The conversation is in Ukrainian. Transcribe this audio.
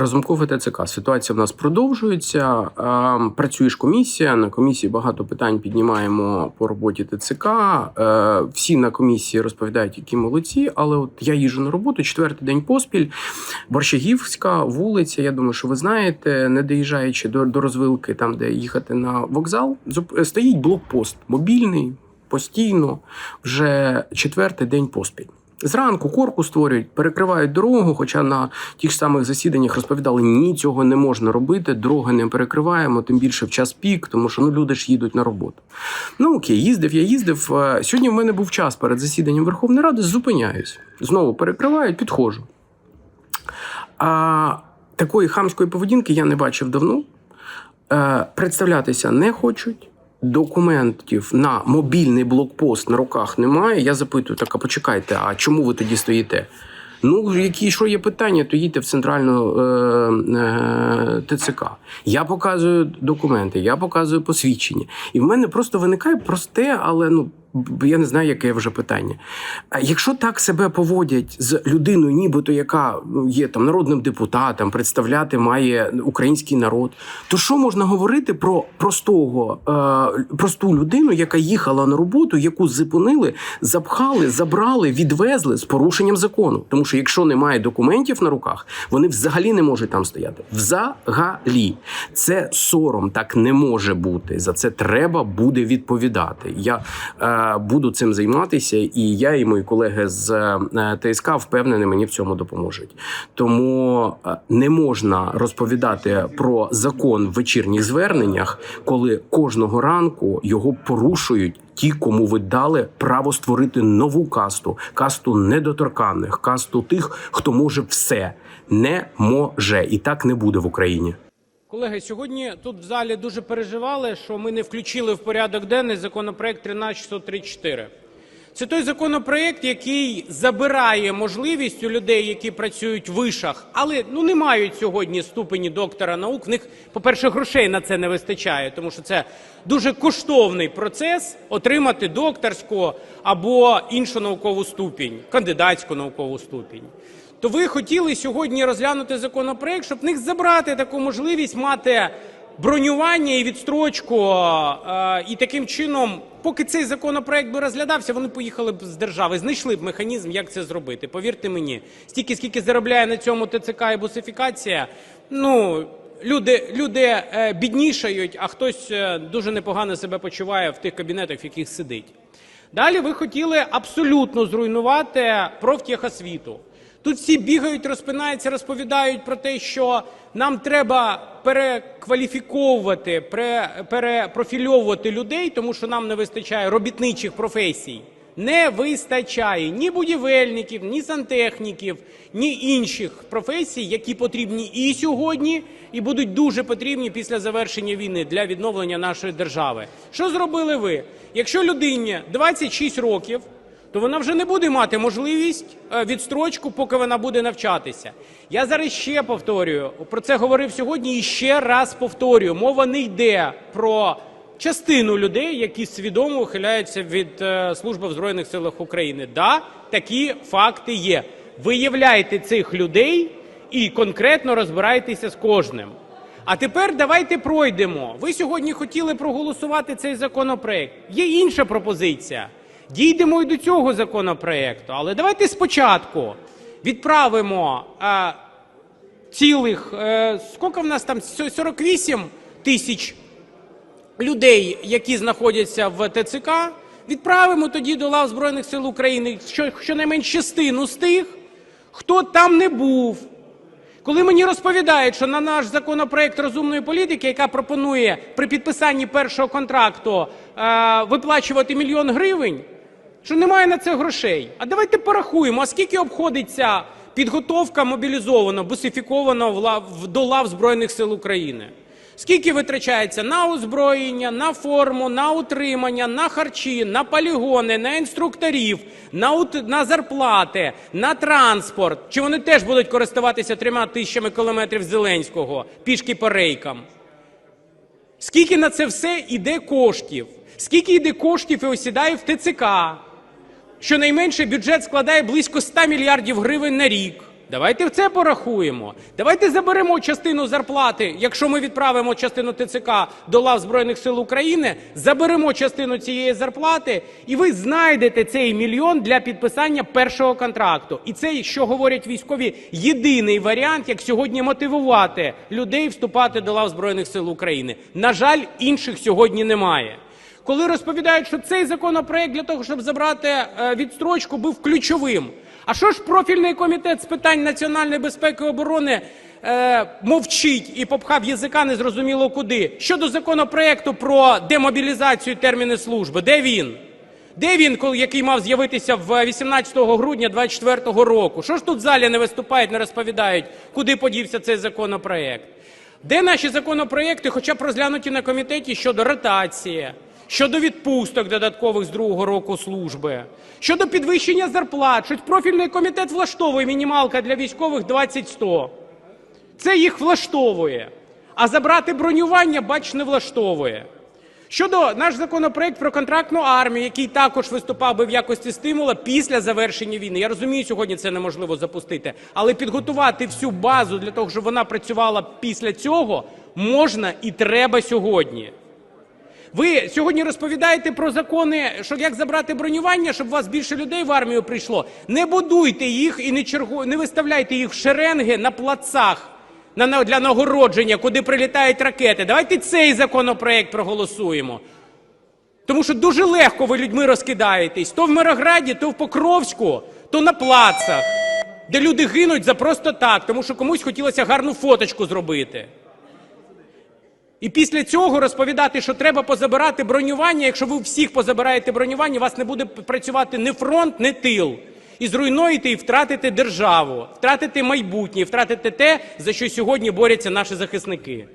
Разумков і ТЦК. Ситуація в нас продовжується. Е, Працює ж комісія. На комісії багато питань піднімаємо по роботі ТЦК. Е, Всі на комісії розповідають, які молодці. Але от я їжджу на роботу четвертий день поспіль. Борщагівська вулиця. Я думаю, що ви знаєте, не доїжджаючи до, до розвилки, там де їхати на вокзал, стоїть блокпост мобільний постійно вже четвертий день поспіль. Зранку корку створюють, перекривають дорогу. Хоча на тих самих засіданнях розповідали, ні, цього не можна робити, дороги не перекриваємо, тим більше в час пік, тому що ну люди ж їдуть на роботу. Ну окей, їздив, я їздив. Е, Сьогодні в мене був час перед засіданням Верховної Ради. Зупиняюсь. Знову перекривають, підходжу. А такої хамської поведінки я не бачив давно. Е, представлятися не хочуть. Документів на мобільний блокпост на руках немає. Я запитую: так, а почекайте, а чому ви тоді стоїте? Ну, які що є питання, то їдьте в центральну е, е, ТЦК. Я показую документи, я показую посвідчення. І в мене просто виникає просте, але ну я не знаю, яке вже питання. А Якщо так себе поводять з людиною, нібито яка ну, є там народним депутатом, представляти має український народ, то що можна говорити про простого, е, просту людину, яка їхала на роботу, яку зупинили, запхали, забрали, відвезли з порушенням закону? Тому що якщо немає документів на руках, вони взагалі не можуть там стояти. Взагалі, це сором так не може бути. За це треба буде відповідати. Я е, буду цим займатися, і я і мої колеги з е, ТСК впевнені, мені в цьому допоможуть. Тому е, не можна розповідати про закон в вечірніх зверненнях, коли кожного ранку його порушують. Ті, кому ви дали право створити нову касту, касту недоторканних, касту тих, хто може все, не може, і так не буде в Україні. Колеги, сьогодні тут в залі дуже переживали, що ми не включили в порядок денний законопроект 13634. Це той законопроект, який забирає можливість у людей, які працюють в вишах, але ну не мають сьогодні ступені доктора наук. В них, по-перше, грошей на це не вистачає, тому що це дуже коштовний процес отримати докторську або іншу наукову ступінь, кандидатську наукову ступінь то ви хотіли сьогодні розглянути законопроект, щоб в них забрати таку можливість мати бронювання і відстрочку. е, І таким чином, поки цей законопроект би розглядався, вони поїхали б з держави, знайшли б механізм, як це зробити. Повірте мені, стільки скільки заробляє на цьому ТЦК і бусифікація, ну. Люди, люди е, біднішають, а хтось е, дуже непогано себе почуває в тих кабінетах, в яких сидить. Далі ви хотіли абсолютно зруйнувати профтехосвіту. Тут всі бігають, розпинаються, розповідають про те, що нам треба перекваліфіковувати, пере- перепрофільовувати людей, тому що нам не вистачає робітничих професій. Не вистачає ні будівельників, ні сантехніків, ні інших професій, які потрібні і сьогодні, і будуть дуже потрібні після завершення війни для відновлення нашої держави. Що зробили ви? Якщо людині 26 років, то вона вже не буде мати можливість е, відстрочку, поки вона буде навчатися. Я зараз ще повторюю, про це говорив сьогодні і ще раз повторюю. Мова не йде про частину людей, які свідомо ухиляються від е, служби в Збройних силах України. Да, такі факти є. Виявляйте цих людей і конкретно розбирайтеся з кожним. А тепер давайте пройдемо. Ви сьогодні хотіли проголосувати цей законопроект. Є інша пропозиція. Дійдемо і до цього законопроекту. Але давайте спочатку відправимо е, цілих, е, скільки в нас там, 48 тисяч людей, які знаходяться в ТЦК, відправимо тоді до лав Збройних сил України що- щонайменш частину з тих, хто там не був. Коли мені розповідають, що на наш законопроект розумної політики, яка пропонує при підписанні першого контракту е, виплачувати мільйон гривень, що немає на це грошей. А давайте порахуємо, а скільки обходиться підготовка мобілізованого, бусифікованого до лав Збройних сил України? Скільки витрачається на озброєння, на форму, на утримання, на харчі, на полігони, на інструкторів, на, на зарплати, на транспорт? Чи вони теж будуть користуватися трьома тисячами кілометрів Зеленського пішки по рейкам? Скільки на це все йде коштів? Скільки йде коштів і осідає в ТЦК? Щонайменше бюджет складає близько 100 мільярдів гривень на рік. Давайте в це порахуємо. Давайте заберемо частину зарплати, якщо ми відправимо частину ТЦК до лав Збройних сил України, заберемо частину цієї зарплати, і ви знайдете цей мільйон для підписання першого контракту. І це, що говорять військові, єдиний варіант, як сьогодні мотивувати людей вступати до лав Збройних сил України. На жаль, інших сьогодні немає. Коли розповідають, що цей законопроект для того, щоб забрати е, відстрочку, був ключовим. А що ж профільний комітет з питань національної безпеки і оборони е, мовчить і попхав язика незрозуміло куди? Щодо законопроекту про демобілізацію терміни служби, де він? Де він, який мав з'явитися в 18 грудня 2024 року? Що ж тут в залі не виступають, не розповідають, куди подівся цей законопроект? Де наші законопроекти, хоча б розглянуті на комітеті щодо ротації, щодо відпусток додаткових з другого року служби, щодо підвищення зарплат, щось профільний комітет влаштовує мінімалка для військових 20-100. Це їх влаштовує. А забрати бронювання, бач, не влаштовує. Щодо наш законопроект про контрактну армію, який також виступав би в якості стимула після завершення війни. Я розумію, сьогодні це неможливо запустити, але підготувати всю базу для того, щоб вона працювала після цього, можна і треба сьогодні. Ви сьогодні розповідаєте про закони, що як забрати бронювання, щоб у вас більше людей в армію прийшло. Не будуйте їх і не чергу, не виставляйте їх в шеренги на плацах на, для нагородження, куди прилітають ракети. Давайте цей законопроект проголосуємо. Тому що дуже легко ви людьми розкидаєтесь. То в Мирограді, то в Покровську, то на плацах, де люди гинуть за просто так, тому що комусь хотілося гарну фоточку зробити. І після цього розповідати, що треба позабирати бронювання. Якщо ви всіх позабираєте бронювання, у вас не буде працювати ні фронт, ні тил. І зруйнуєте і втратите державу, втратите майбутнє, втратите те, за що сьогодні борються наші захисники.